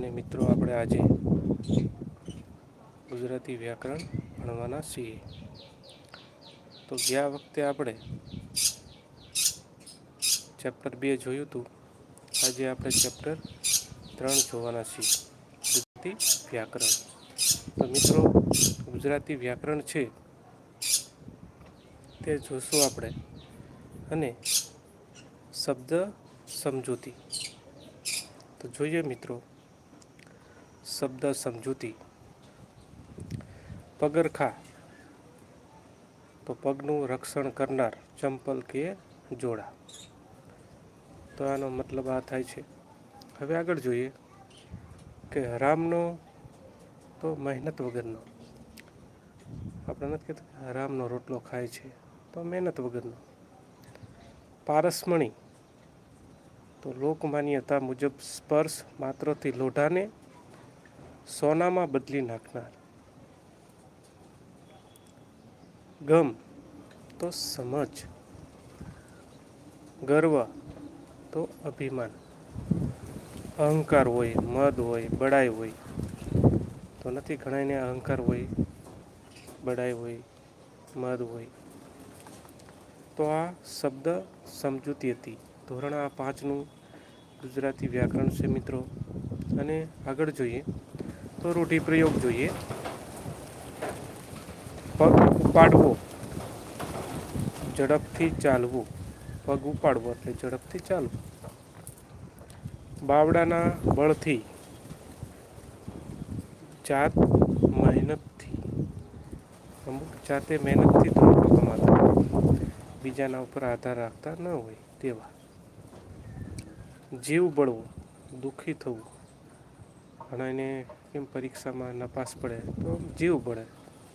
અને મિત્રો, આપણે આજે ગુજરાતી વ્યાકરણ ભણવાના છીએ. તો ગયા વખતે આપણે ચેપ્ટર બે જોયું હતું. આજે આપણે ચેપ્ટર ત્રણ જોવાના છીએ. ગુજરાતી વ્યાકરણ. તો મિત્રો, ગુજરાતી વ્યાકરણ છે તે જોશું આપણે. અને શબ્દ સમજૂતી. તો જોઈએ મિત્રો શબ્દ સમજૂતી. પગરખા. તો પગનું રક્ષણ કરનાર ચંપલ કે જોડા. તો આનો મતલબ આ થાય છે. હવે આગળ જોઈએ કે હરામનો તો મહેનત વગરનો. આપણે નથી કહેતા રામનો રોટલો ખાય છે, તો મહેનત વગરનો. પારસમણી. તો લોકમાન્યતા મુજબ સ્પર્શ માત્રથી લોઢાને સોનામાં બદલી નાખનાર. ગમ તો સમજ, ગર્વ તો અભિમાન. અહંકાર હોય, મદ હોય, બડાઈ હોય, તો નથી ઘણાને અહંકાર હોય, બડાઈ હોય, મદ હોય. તો આ શબ્દ સમજૂતી હતી. ધોરણ આ પાંચનું ગુજરાતી વ્યાકરણ છે મિત્રો. અને આગળ જોઈએ તો રૂઢિપ્રયોગ જોઈએ. પગ ઉપાડવો. ઝડપથી ચાલવું. પગ ઉપાડવો એટલે ઝડપથી ચાલવું. બાવડાના બળથી. જાત મહેનતથી. અમુક જાતે મહેનતથી ધંધો કમાતા બીજાના ઉપર આધાર રાખતા ન હોય તેવા. જીવ બળવો, દુઃખી થવું. ઘણાને કેમ પરીક્ષામાં નપાસ પડે? તો જીવ પડે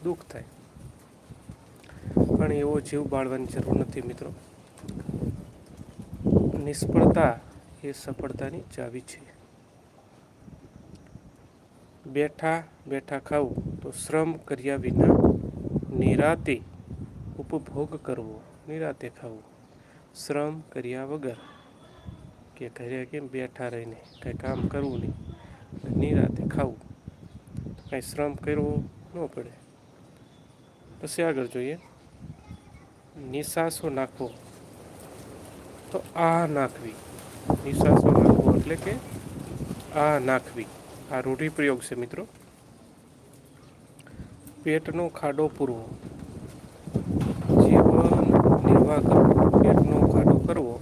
દુઃખ થાય. પણ એવો જીવ બાળવાની જરૂર નથી મિત્રો. નિષ્ફળતા એ સફળતાની ચાવી છે. બેઠા બેઠા ખાવું તો શ્રમ કર્યા વિના નિરાતે ઉપભોગ કરવો, નિરાતે ખાવું. શ્રમ કર્યા વગર કે ઘરે કેમ બેઠા રહીને, કંઈ કામ કરવું નહીં. નિરાતે ખાવું. કાંઈ શ્રમ કરવો ન પડે. પછી આગળ જોઈએ. નિશાસો નાખવો. તો આ નાખવી. નિશાસો નાખવો એટલે કે આ નાખવી. આ રૂઢિપ્રયોગ છે મિત્રો. પેટનો ખાડો પૂરવો. જીવન નિર્વાહ કરવો. પેટનો ખાડો કરવો.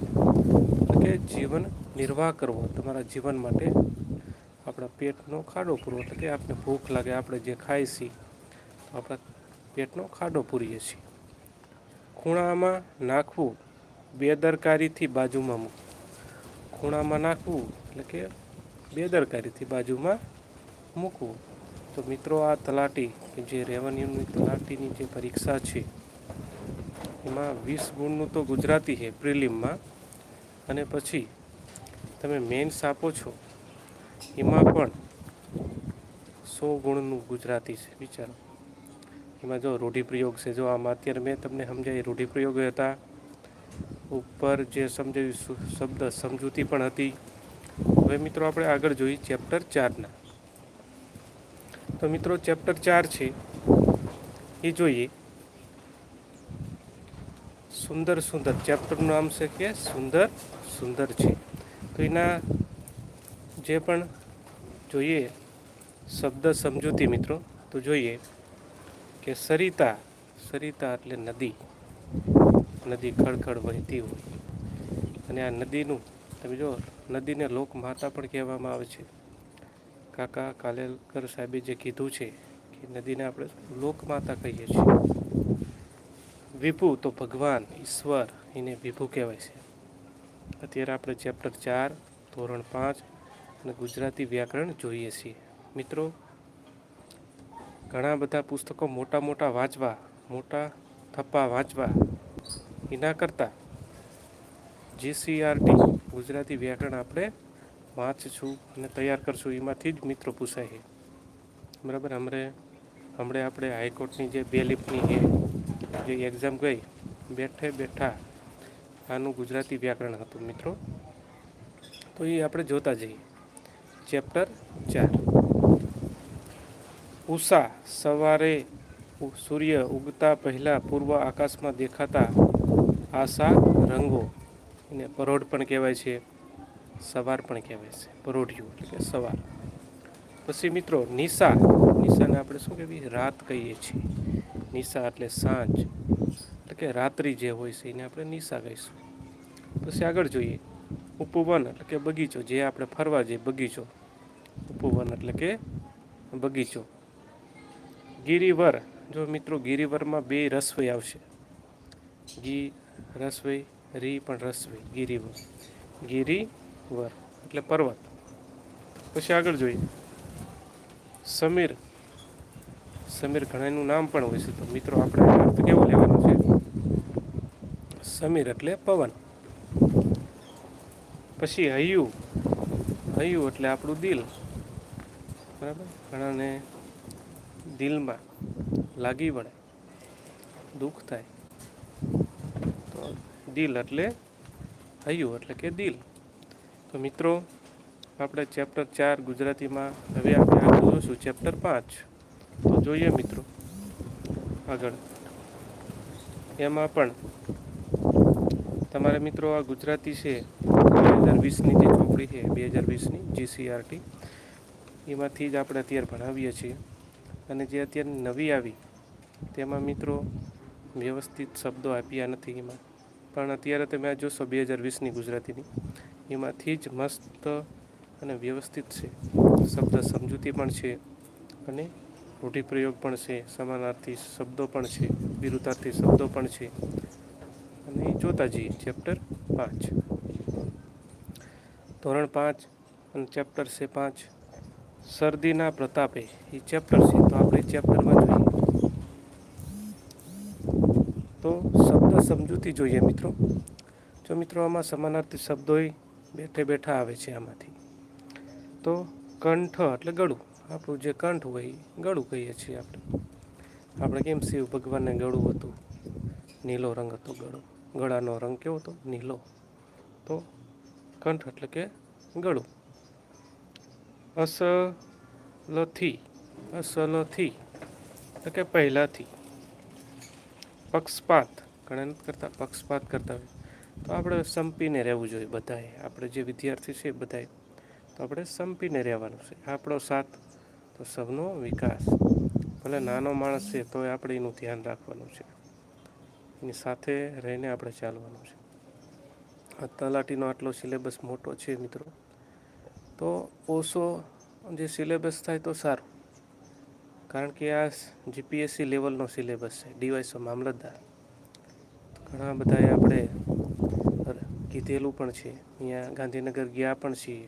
એટલે કે જીવન નિર્વાહ કરવો તમારા જીવન માટે આપણા પેટનો ખાડો પૂરવો એટલે કે આપણે ભૂખ લાગે, આપણે જે ખાઈ છીએ, તો આપણા પેટનો ખાડો પૂરીએ છીએ. ખૂણામાં નાખવું બેદરકારીથી બાજુમાં મૂકવું. ખૂણામાં નાખવું એટલે કે બેદરકારીથી બાજુમાં મૂકવું. તો મિત્રો, આ તલાટી કે જે રેવન્યુની તલાટીની જે પરીક્ષા છે, એમાં વીસ ગુણનું તો ગુજરાતી છે, પ્રિલિમમાં. અને પછી તમે મેન્સ આપો છો એમાં પણ સો ગુણનું ગુજરાતી છે, વિચારો. એમાં જો રૂઢિપ્રયોગ છે, જો આમાં અત્યારે મેં તમને સમજાવી રૂઢિપ્રયોગ હતા. ઉપર જે સમજાવ્યું શબ્દ સમજૂતી પણ હતી. હવે મિત્રો આપણે આગળ જોઈએ ચેપ્ટર ચારના. તો મિત્રો ચેપ્ટર ચાર છે, એ જોઈએ. સુંદર સુંદર, ચેપ્ટરનું નામ છે કે સુંદર સુંદર છે. તો એના જે પણ જોઈએ શબ્દ સમજૂતી મિત્રો, તો જોઈએ કે સરિતા સરિતા એટલે નદી. નદી ખડખડ વહેતી હોય. અને આ નદીનું, તમે જો, નદીને લોકમાતા પણ કહેવામાં આવે છે. કાકા કાલેલકર સાહેબે જે કીધું છે કે નદીને આપણે લોકમાતા કહીએ છીએ. વિભુ તો ભગવાન, ઈશ્વર, એને વિભુ કહેવાય છે. અત્યારે આપણે ચેપ્ટર ચાર, ધોરણ પાંચ અને ગુજરાતી વ્યાકરણ જોઈએ છીએ. મિત્રો, ઘણા બધા પુસ્તકો મોટા મોટા વાંચવા, મોટા થપ્પા વાંચવા એના કરતાં જીસીઆરટી ગુજરાતી વ્યાકરણ આપણે વાંચશું અને તૈયાર કરશું. એમાંથી જ મિત્રો પૂછાય છે. બરાબર? અમરે હમણાં આપણે હાઈકોર્ટની જે બે લિફ્ટની છે, જે એક્ઝામ ગઈ, બેઠે બેઠા આનું ગુજરાતી વ્યાકરણ હતું મિત્રો. તો એ આપણે જોતા જઈએ. ચેપ્ટર ચાર. ઉષા સવારે સૂર્ય ઉગતા પહેલાં પૂર્વ આકાશમાં દેખાતા આશા રંગો, એને પરોઢ પણ કહેવાય છે, સવાર પણ કહેવાય છે, પરોઢિયું એટલે કે સવાર. પછી મિત્રો નિશા, નિશાને આપણે શું કહેવી? રાત કહીએ છીએ. નિશા એટલે સાંજ, એટલે કે રાત્રિ જે હોય છે એને આપણે નિશા કહીશું. પછી આગળ જોઈએ. ઉપવન એટલે કે બગીચો, જે આપણે ફરવા જઈએ બગીચો ઉપવન એટલે કે બગીચો. ગિરિવર, જો મિત્રો ગિરિવરમાં બે રસવઈ આવશે. ગી રસવઈ રી પણ રસવઈ ગિરિવર. ગિરિવર એટલે પર્વત. પછી આગળ જોઈએ. સમીર. સમીર ઘણાનું નામ પણ હોય છે, તો મિત્રો આપણે અર્થ કેવો લેવાનો છે? સમીર એટલે પવન. પછી હૈયું. હૈયું એટલે આપણું દિલ. બરાબર? ઘણાને દિલમાં લાગી વળે, દુઃખ થાય. તો દિલ એટલે હૈયું, એટલે કે દિલ. તો મિત્રો, આપણે ચેપ્ટર ચાર ગુજરાતીમાં હવે આપણે આગળ જોઈશું ચેપ્ટર પાંચ. તો જોઈએ મિત્રો, આગળ. એમાં પણ તમારે મિત્રો આ ગુજરાતી છે, બે હજાર વીસની જે ચોપડી છે, બે હજાર વીસની જીસીઆરટી એમાંથી જ આપણે અત્યારે ભણાવીએ છીએ. અને જે અત્યારે નવી આવી, તેમાં મિત્રો વ્યવસ્થિત શબ્દો આપ્યા નથી એમાં. પણ અત્યારે તમે આ જોશો બે હજાર વીસની ગુજરાતીની, એમાંથી જ મસ્ત અને વ્યવસ્થિત છે. શબ્દ સમજૂતી પણ છે અને રૂઢિપ્રયોગ પણ છે, સમાનાર્થી શબ્દો પણ છે, વિરુદ્ધાર્થી શબ્દો પણ છે. અને એ જોતા જઈએ ચેપ્ટર પાંચ. ધોરણ પાંચ અને ચેપ્ટર છે પાંચ. શરદીના પ્રતાપે એ ચેપ્ટર છે, તો આપણે ચેપ્ટરમાં જોઈએ. તો શબ્દ સમજૂતી જોઈએ મિત્રો. જો મિત્રો આમાં સમાનાર્થી શબ્દો બેઠે બેઠા આવે છે આમાંથી. તો કંઠ એટલે ગળું. આપણું જે કંઠ હોય, ગળું કહીએ છીએ આપણે. આપણે કેમ શિવ ભગવાનને ગળું હતું? નીલો રંગ હતો ગળો. ગળાનો રંગ કેવો હતો? નીલો. તો કંઠ એટલે કે ગળું. અસલથી અસલથી એટલે કે પહેલાંથી. પક્ષપાત, ગણન કરતા પક્ષપાત કરતા હોય. તો આપણે સંપીને રહેવું જોઈએ બધાએ. આપણે જે વિદ્યાર્થી છે બધાએ. તો આપણે સંપીને રહેવાનું છે. આપણો સાથ તો સૌનો વિકાસ. ભલે નાનો માણસ છે, તોય આપણે એનું ધ્યાન રાખવાનું છે. એની સાથે રહીને આપણે ચાલવાનું છે. આ તલાટીનો આટલો સિલેબસ મોટો છે, મિત્રો. તો ઓછો જે સિલેબસ થાય તો સારું. કારણ કે આ જીપીએસસી લેવલનો સિલેબસ છે, ડીવાયસો મામલતદાર. ઘણા બધાએ આપણે કીધેલું પણ છે, અહીંયા ગાંધીનગર ગયા પણ છીએ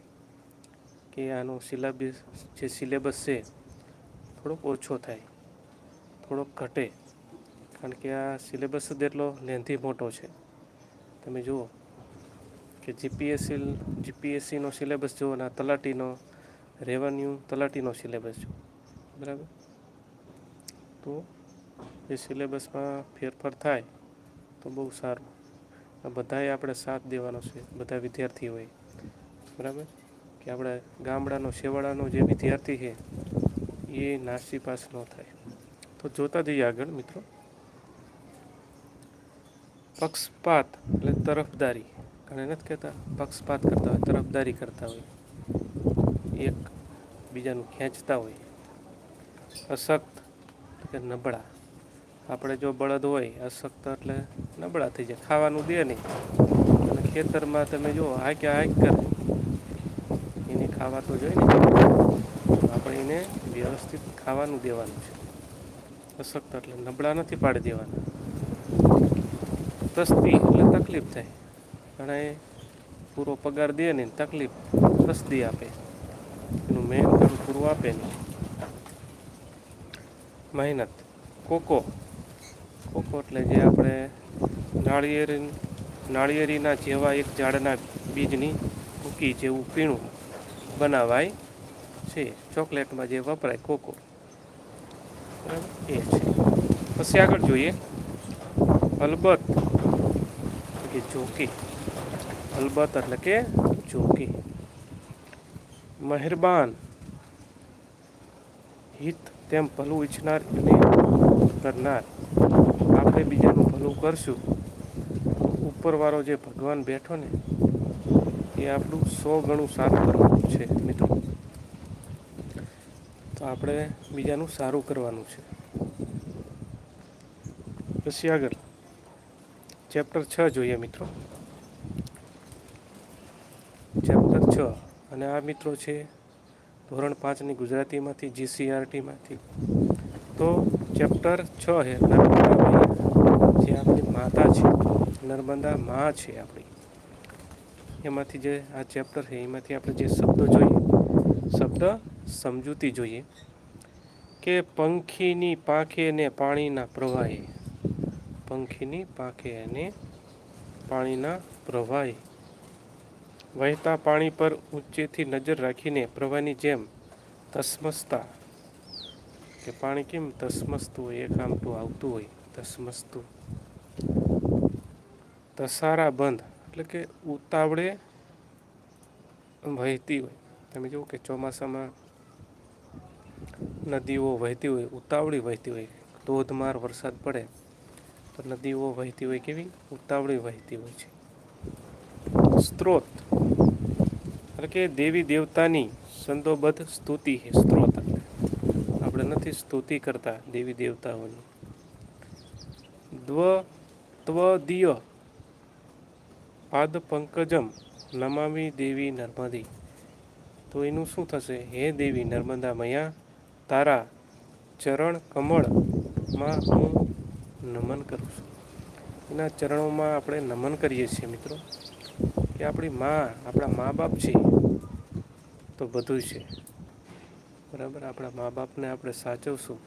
કે આનો સિલેબસ, જે સિલેબસ છે થોડોક ઓછો થાય, થોડોક ઘટે. કારણ કે આ સિલેબસ જ એટલો લેન્થી મોટો છે. તમે જુઓ કે જીપીએસસી જીપીએસસીનો સિલેબસ જુઓ અને તલાટીનો રેવન્યુ તલાટીનો સિલેબસ જુઓ. બરાબર? તો એ સિલેબસમાં ફેરફાર થાય તો બહુ સારું. આ બધાએ આપણે સાથ દેવાનો છે, બધા વિદ્યાર્થીઓએ બરાબર? કે આપણે ગામડાનો શેવાળાનો જે વિદ્યાર્થી છે, એ નાસી પાસ ન થાય. તો જોતા જઈએ આગળ મિત્રો. પક્ષપાત એટલે તરફદારી. ઘણા નથી કહેતા, પક્ષપાત કરતા હોય, તરફદારી કરતા હોય. એક બીજાનું ખેંચતા હોય. અશક્ત કે નબળા. આપણે જો બળદ હોય, અશક્ત એટલે નબળા થઈ જાય. ખાવાનું દે નહીં. અને ખેતરમાં તમે જુઓ હાકે હાક કરે. એને ખાવા તો જોઈએ ને. આપણે એને વ્યવસ્થિત ખાવાનું દેવાનું છે. અશક્ત એટલે નબળા નથી પાડી દેવાના. તસ્તી એટલે તકલીફ થાય. ઘણા એ પૂરો પગાર દે ને તકલીફ સસ્તી આપે. એનું મેન કામ પૂરું આપે નહીં મહેનત. કોકો. કોકો એટલે જે આપણે નાળિયેર, નાળિયેરીના જેવા એક ઝાડના બીજની કૂકી જેવું પીણું બનાવાય છે. ચોકલેટમાં જે વપરાય કોકો. બરાબર? એ છે. પછી આગળ જોઈએ. અલબત્ત કે જોકી અલબત્ત એટલે કે ચોકી. મહેરબાન. હિત તેમ ભલું ઈચ્છનાર અને કરનાર. આપણે બીજાનું ભલું કરશું. ઉપરવાળો જે ભગવાન બેઠો ને, એ આપણું સો ગણું સારું કરવાનું છે, મિત્રો. તો આપણે બીજાનું સારું કરવાનું છે. પછી આગળ. ચેપ્ટર છ જોઈએ મિત્રો. ચેપ્ટર છ. અને આ મિત્રો છે ધોરણ પાંચની ગુજરાતીમાંથી, જીસીઆરટીમાંથી. તો ચેપ્ટર છ હે જે આપણી માતા છે નર્મદા મા છે આપણી. એમાંથી જે આ ચેપ્ટર છે, એમાંથી આપણે જે શબ્દો જોઈએ, શબ્દ સમજૂતી જોઈએ કે પંખીની પાંખે ને પાણીના પ્રવાહે પંખીની પાંખે અને પાણીના પ્રવાહી. વહેતા પાણી પર ઊંચેથી નજર રાખીને પ્રવાહની જેમ તસમસતા. કે પાણી કેમ તસમસતું હોય, એક આમટું આવતું હોય, તસમસતું. તસારા બંધ, એટલે કે ઉતાવળે વહેતી હોય. તમે જુઓ કે ચોમાસામાં નદીઓ વહેતી હોય, ઉતાવળી વહેતી હોય, ધોધમાર વરસાદ પડે. તો નદીઓ વહેતી હોય કેવી? ઉતાવળી વહેતી હોય છે. સ્ત્રોત. એટલે કે દેવી દેવતાની સંદોબદ્ધ સ્તુતિ છે, સ્ત્રોત. આપણે નથી સ્તુતિ કરતા દેવી દેવતાઓની. દ્વ ત્વદીય પાદ પંકજમ નમામી દેવી નર્મદી. તો એનું શું થશે? હે દેવી નર્મદા મૈયા, તારા ચરણ કમળમાં હું નમન કરું છું. એના ચરણોમાં આપણે નમન કરીએ છીએ મિત્રો. કે આપણી મા, આપણા મા બાપ છે, તો બધું છે. બરાબર? આપણા મા બાપને આપણે સાચવશું.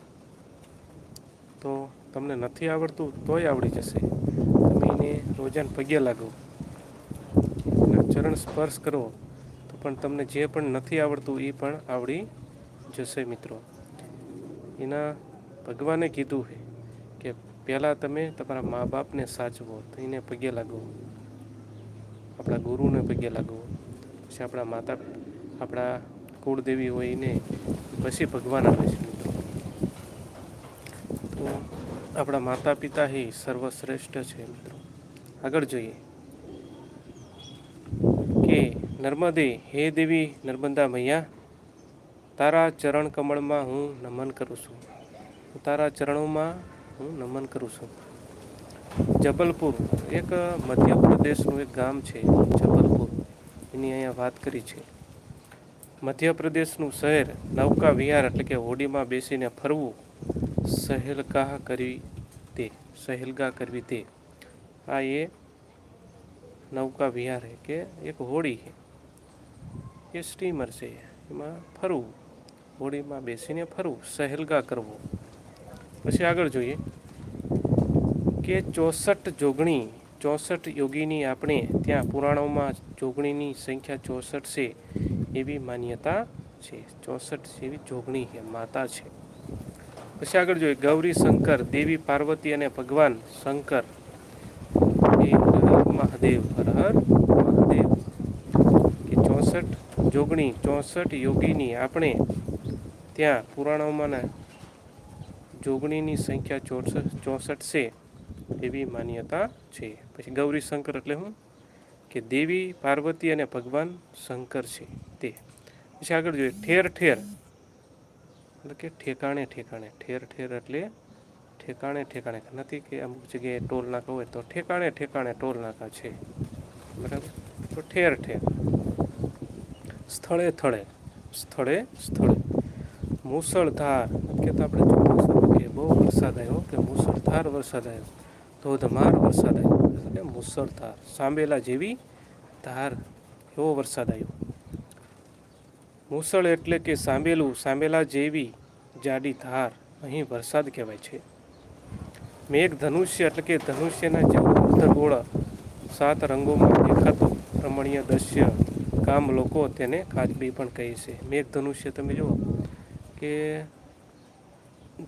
તો તમને નથી આવડતું, તોય આવડી જશે. તમે એને રોજાન પગે લાગો. એના ચરણ સ્પર્શ કરો. તો પણ તમને જે પણ નથી આવડતું, એ પણ આવડી જશે મિત્રો. એના ભગવાને કીધું છે. પહેલાં તમે તમારા મા બાપને સાચવો તો એને પગે લાગો. આપણા ગુરુને પગે લાગો. પછી આપણા માતા, આપણા કુળદેવી હોય એને પછી ભગવાન આવે છે તો આપણા માતા પિતા એ સર્વશ્રેષ્ઠ છે મિત્રો. આગળ જોઈએ. કે નર્મદે, હે દેવી નર્મદા મૈયા, તારા ચરણ કમળમાં હું નમન કરું છું. તારા ચરણોમાં હું નમન કરું છું. જબલપુર એક મધ્યપ્રદેશનું એક ગામ છે, જબલપુર. એની અહીંયા વાત કરી છે. મધ્યપ્રદેશનું શહેર નૌકા વિહાર એટલે કે હોડીમાં બેસીને ફરવું, સહેલગાહ કરવી તે સહેલગા કરવી તે. આ એ નૌકા વિહાર છે કે એક હોડી છે એ સ્ટીમર છે, એમાં ફરવું, હોડીમાં બેસીને ફરવું સહેલગા કરવો. પછી આગળ જોઈએ કે ચોસઠ જોગણી, ચોસઠ યોગીની આપણે ત્યાં પુરાણોમાં જોગણીની સંખ્યા ચોસઠ છે એવી માન્યતા છે. ચોસઠ જેવી જોગણી છે માતા છે. પછી આગળ જોઈએ, ગૌરી શંકર, દેવી પાર્વતી અને ભગવાન શંકર એ મહાદેવ, હર હર મહાદેવ. કે ચોસઠ જોગણી, ચોસઠ યોગીની આપણે ત્યાં પુરાણોમાં જોગણીની સંખ્યા ચોસઠ ચોસઠ છે એવી માન્યતા છે. પછી ગૌરી શંકર એટલે શું કે દેવી, પાર્વતી અને ભગવાન શંકર છે તે. પછી આગળ જોઈએ, ઠેર ઠેર. એટલે કે ઠેકાણે ઠેકાણે. ઠેર ઠેર એટલે ઠેકાણે ઠેકાણે. નથી કે અમુક જગ્યાએ ટોલ નાકા હોય તો ઠેકાણે ઠેકાણે ટોલ નાકા છે. બરાબર? તો ઠેર ઠેર. સ્થળે થળે સ્થળે સ્થળે. મુસળધાર. કે તો આપણે ચોમાસામાં કે બહુ વરસાદ આવ્યો કે મુસળધાર વરસાદ આવ્યો. ધોધમાર વરસાદ આવ્યો. એટલે મુસળધાર. સાંભેલા જેવી ધાર એવો વરસાદ આવ્યો. મુસળ એટલે કે સાંભેલું સાંભેલા જેવી જાડી ધાર. અહીં વરસાદ કહેવાય છે. મેઘ ધનુષ્ય એટલે કે ધનુષ્યના જેવું અર્ધગોળ સાત રંગોમાં દેખાતું રમણીય દ્રશ્ય, ગામ લોકો તેને કાચબી પણ કહે છે. મેઘ ધનુષ્ય તમે જુઓ. કે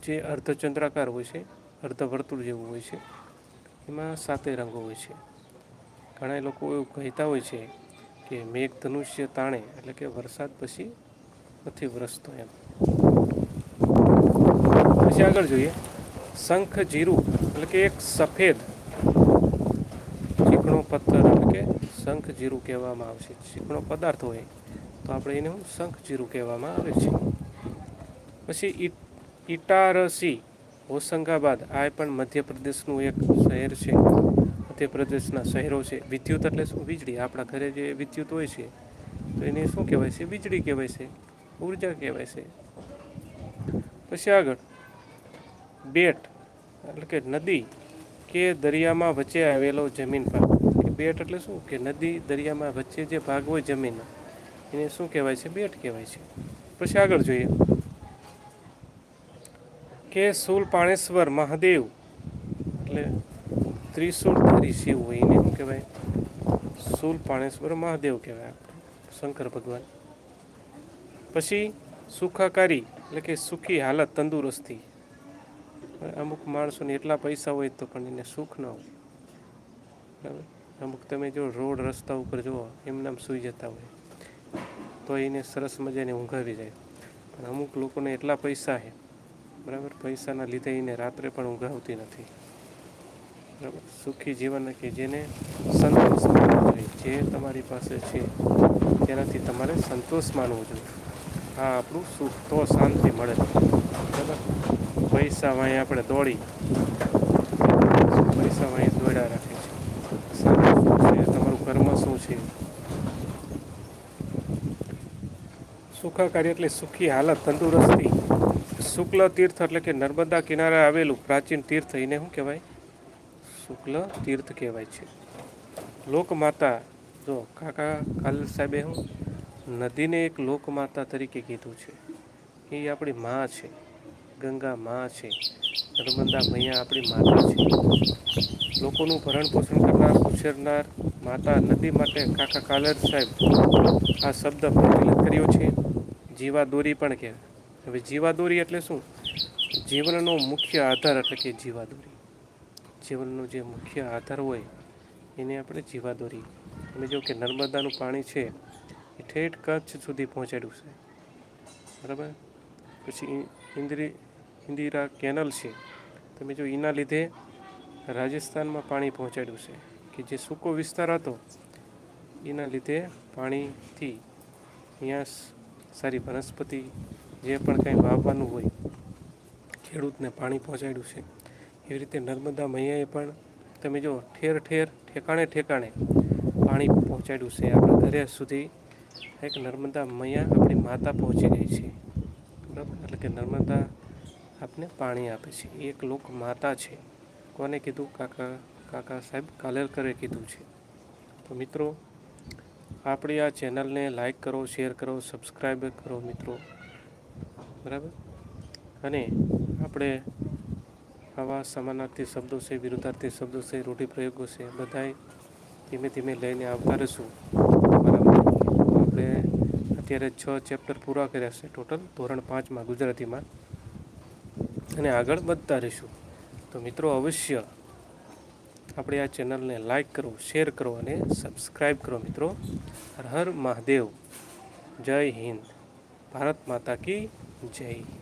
જે અર્ધચંદ્રાકાર હોય છે, અર્ધવર્તુળ જેવું હોય છે, એમાં સાતે રંગો હોય છે. ઘણા લોકો એવું કહેતા હોય છે કે મેઘ, ધનુષ્ય, તાણે, એટલે કે વરસાદ પછી નથી વરસતો એમ. પછી આગળ જોઈએ. શંખ, જીરું, એટલે કે એક સફેદ ચીકણો પથ્થર, એટલે કે શંખ, જીરું કહેવામાં આવશે. ચીકણો પદાર્થ હોય, તો આપણે એને શંખ, જીરું કહેવામાં આવે છે. પછી ઇટારસી, હોશંગાબાદ. આ પણ મધ્યપ્રદેશનું એક શહેર છે. મધ્યપ્રદેશના શહેરો છે. વિદ્યુત એટલે શું? વીજળી. આપણા ઘરે જે વિદ્યુત હોય છે, તો એને શું કહેવાય છે? વીજળી કહેવાય છે. ઊર્જા કહેવાય છે. પછી આગળ. બેટ, એટલે કે નદી કે દરિયામાં વચ્ચે આવેલો જમીન ભાગ. કે બેટ એટલે શું? કે નદી દરિયામાં વચ્ચે જે ભાગ હોય જમીનનો, એને શું કહેવાય છે? બેટ કહેવાય છે. પછી આગળ જોઈએ. કે શૂલ પાણેશ્વર મહાદેવ. એટલે ત્રિશૂળધારી શિવ હોય એને શું કહેવાય? શૂલ પાણેશ્વર મહાદેવ કહેવાય. શંકર ભગવાન. પછી સુખાકારી, એટલે કે સુખી હાલત, તંદુરસ્તી. અમુક માણસોને એટલા પૈસા હોય તો પણ એને સુખ ન હોય. બરાબર? અમુક તમે જો રોડ રસ્તા ઉપર જુઓ એમનામ સૂઈ જતા હોય. તો એને સરસ મજાને ઊંઘાવી જાય. પણ અમુક લોકોને એટલા પૈસા છે બરાબર, પૈસાના લીધે એને રાત્રે પણ આવતી નથી. બરાબર, સુખી જીવન કે જેને સંતોષ માનવો જોઈએ. જે તમારી પાસે છે, તેનાથી તમારે સંતોષ માનવો જોઈએ. હા આપણું સુખ તો શાંતિ મળે. બરાબર, પૈસા વાંહે આપણે દોડી. પૈસા વાંહે દોડ્યા રાખે છે? તમારું કર્મ શું છે? સુખાકારી એટલે સુખી હાલત, તંદુરસ્તી. શુક્લ તીર્થ એટલે કે નર્મદા કિનારે આવેલું પ્રાચીન તીર્થ, એને શું કહેવાય? શુક્લ તીર્થ કહેવાય છે. લોકમાતા, જો કાકા કાલ સાહેબે હું નદીને એક લોકમાતા તરીકે કીધું છે. એ આપણી મા છે. ગંગા મા છે. નર્મદા મૈયા આપણી માતા છે. લોકોનું ભરણ પોષણ કરનાર, ઉછેરનાર માતા નદી માટે કાકા કાલર સાહેબ આ શબ્દ પ્રચલિત કર્યો છે. જીવાદોરી પણ કે. હવે જીવાદોરી એટલે શું? જીવનનો મુખ્ય આધાર એટલે કે જીવાદોરી. જીવનનો જે મુખ્ય આધાર હોય એને આપણે જીવાદોરી. તમે જો કે નર્મદાનું પાણી છે, એ ઠેઠ કચ્છ સુધી પહોંચાડ્યું છે. બરાબર? પછી ઇન્દ્રી, ઇન્દિરા કેનલ છે. તમે જો એના લીધે રાજસ્થાનમાં પાણી પહોંચાડ્યું છે. કે જે સૂકો વિસ્તાર હતો, એના લીધે પાણીથી અહીંયા સારી વનસ્પતિ જે પણ કંઈ વાવવાનું હોય, ખેડૂતને પાણી પહોંચાડ્યું છે. એવી રીતે નર્મદા મૈયાએ પણ, તમે જો ઠેર ઠેર, ઠેકાણે ઠેકાણે પાણી પહોંચાડ્યું છે. આપણા ઘરે સુધી એક નર્મદા મૈયા આપણી માતા પહોંચી ગઈ છે. બરાબર? એટલે કે નર્મદા આપને પાણી આપે છે. એક લોક માતા છે. કોને કીધું? કાકા કાકા સાહેબ, કાલેલકરે કીધું છે. તો મિત્રો, આપણી આ ચેનલને લાઈક કરો, શેર કરો, સબસ્ક્રાઈબ કરો મિત્રો. બરાબર? અને આપણે આવા સમાનાર્થી શબ્દો છે, વિરુદ્ધાર્થી શબ્દો છે રૂઢિપ્રયોગો છે, બધાય ધીમે ધીમે લઈને આવતા રહીશું. આપણે અત્યારે છ ચેપ્ટર પૂરા કર્યા છે ટોટલ, ધોરણ પાંચમાં ગુજરાતીમાં. અને આગળ વધતા રહીશું. તો મિત્રો, અવશ્ય આપણે આ ચેનલને લાઈક કરો, શેર કરો અને સબસ્ક્રાઈબ કરો મિત્રો. હર હર મહાદેવ. જય હિન્દ. ભારત માતા કી જય.